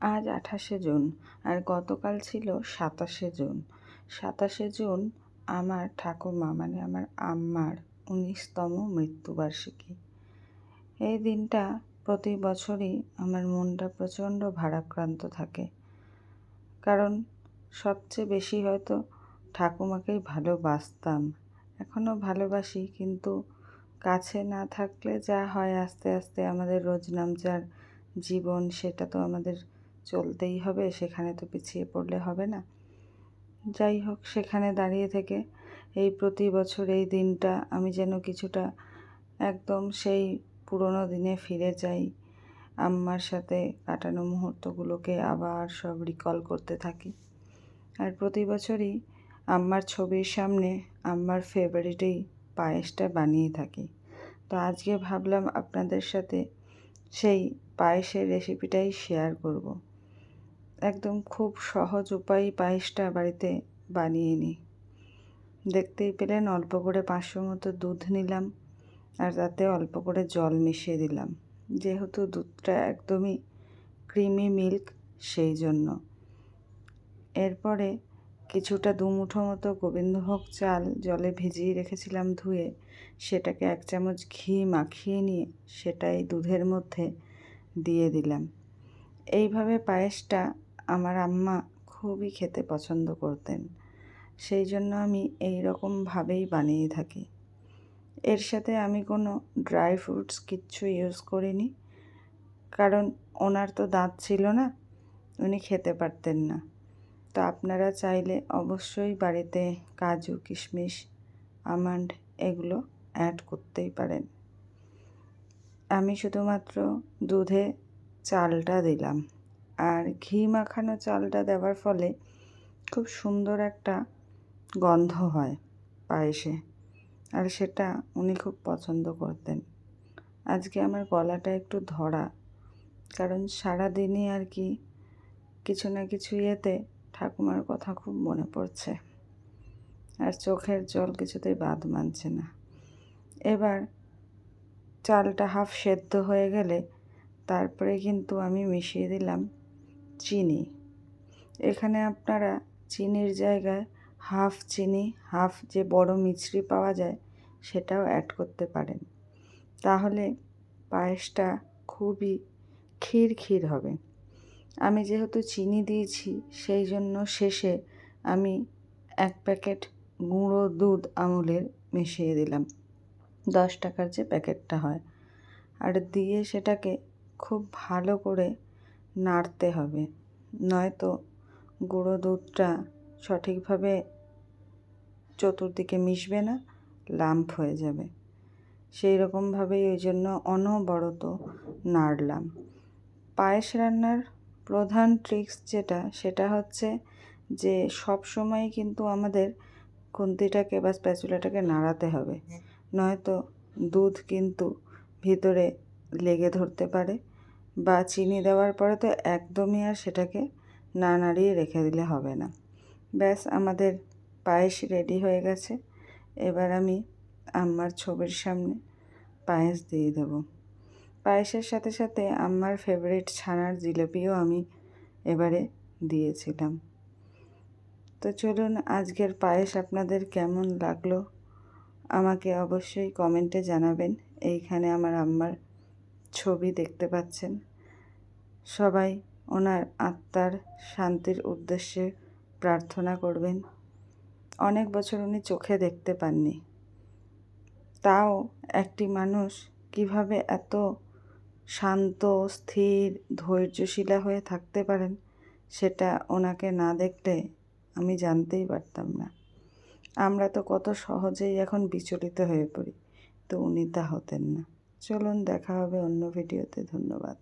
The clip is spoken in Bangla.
আজ আঠাশে জুন আর গতকাল ছিল সাতাশে জুন। সাতাশে জুন আমার ঠাকুমা মানে আমার আম্মার উনিশতম মৃত্যুবার্ষিকী। এই দিনটা প্রতি বছরই আমার মনটা প্রচণ্ড ভারাক্রান্ত থাকে। কারণ সবচেয়ে বেশি হয়তো ঠাকুমাকেই ভালোবাসতাম। এখনও ভালোবাসি, কিন্তু কাছে না থাকলে যা হয় আস্তে আস্তে আমাদের রোজ নামচার জীবন, সেটা তো আমাদের চলতেই হবে, সেখানে তো পিছিয়ে পড়লে হবে না। যাই হোক, সেখানে দাঁড়িয়ে থেকে এই প্রতি বছর এই দিনটা আমি যেন কিছুটা একদম সেই পুরনো দিনে ফিরে যাই। আম্মার সাথে কাটানো মুহূর্তগুলোকে আবার সব রিকল করতে থাকি। আর প্রতি বছরই আম্মার ছবির সামনে আম্মার ফেভারিটেই পায়েসটা বানিয়ে থাকি। তো আজকে ভাবলাম আপনাদের সাথে সেই পায়েসের রেসিপিটাই শেয়ার করব। একদম খুব সহজ উপায় পায়েসটা বাড়িতে বানিয়ে নিই। দেখতেই পেলেন অল্প করে পাঁচশো মতো দুধ নিলাম আর তাতে অল্প করে জল মিশিয়ে দিলাম। যেহেতু দুধটা একদমই ক্রিমি মিল্ক, সেই জন্য। এরপরে কিছুটা দুমুঠো মতো গোবিন্দভোগ চাল জলে ভিজিয়ে রেখেছিলাম ধুয়ে, সেটাকে এক চামচ ঘি মাখিয়ে নিয়ে সেটাই দুধের মধ্যে দিয়ে দিলাম। এইভাবে পায়েসটা আমার আম্মা খুবই খেতে পছন্দ করতেন। সেই জন্য আমি এই রকমভাবেই বানিয়ে থাকি। এর সাথে আমি কোনো ড্রাই ফ্রুটস কিচ্ছু ইউজ করিনি। কারণ ওনার তো দাঁত ছিল না, উনি খেতে পারতেন না। তো আপনারা চাইলে অবশ্যই বাড়িতে কাজু, কিশমিশ, আমন্ড এগুলো অ্যাড করতেই পারেন। আমি শুধুমাত্র দুধে চালটা দিলাম। আর ঘি মাখানো চালটা দেওয়ার ফলে খুব সুন্দর একটা গন্ধ হয় পায়েসে। আর সেটা উনি খুব পছন্দ করতেন। আজকে আমার গলাটা একটু ধরা, কারণ সারাদিনই আর কি কিছু না কিছু ইয়েতে ঠাকুমার কথা খুব মনে পড়ছে। আর চোখের জল কিছুতেই বাদ মানছে না। এবার চালটা হাফ সেদ্ধ হয়ে গেলে তারপরে কিন্তু আমি মিশিয়ে দিলাম চিনি। এখানে আপনারা চিনির জায়গায় হাফ চিনি, হাফ যে বড় মিছরি পাওয়া যায়, সেটাও অ্যাড করতে পারেন। তাহলে পায়েসটা খুবই ক্ষীর ক্ষীর হবে। আমি যেহেতু চিনি দিয়েছি, সেই জন্য শেষে আমি এক প্যাকেট গুঁড়ো দুধ আমুলের মিশিয়ে দিলাম। দশ টাকার যে প্যাকেটটা হয়। আর দিয়ে সেটাকে খুব ভালো করে নাড়তে হবে। নয়তো গুঁড়ো দুধটা সঠিকভাবে চতুর্দিকে মিশবে না, লাম্প হয়ে যাবে। সেই রকমভাবেই ওই জন্য অনবরত নাড়লাম। পায়েস রান্নার প্রধান ট্রিক্স যেটা, সেটা হচ্ছে যে সব সময় কিন্তু আমাদের খুন্তিটাকে বা স্প্যাচুলাটাকে নাড়াতে হবে। নয়তো দুধ কিন্তু ভিতরে লেগে ধরতে পারে। বা চিনি দেওয়ার পরে তো একদমই আর সেটাকে না নাড়িয়ে রেখে দিলে হবে না। ব্যাস, আমাদের পায়েস রেডি হয়ে গেছে। এবার আমি আম্মার ছবির সামনে পায়েস দিয়ে দেবো। পায়েসের সাথে সাথে আম্মার ফেভারিট ছানার জিলিপিও আমি এবারে দিয়েছিলাম। তো চলুন, আজকের পায়েস আপনাদের কেমন লাগল? আমাকে অবশ্যই কমেন্টে জানাবেন। এইখানে আমার আম্মার ছবি দেখতে পাচ্ছেন। সবাই ওনার আত্মার শান্তির উদ্দেশ্যে প্রার্থনা করবেন। অনেক বছর উনি চোখে দেখতে পাননি। তাও একটি মানুষ কীভাবে এত শান্ত, স্থির, ধৈর্যশীলা হয়ে থাকতে পারেন সেটা ওনাকে না দেখলে আমি জানতেই পারতাম না। আমরা তো কত সহজেই এখন বিচলিত হয়ে পড়ি, তো উনি তা হতেন না। চলুন দেখা হবে অন্য ভিডিওতে ধন্যবাদ।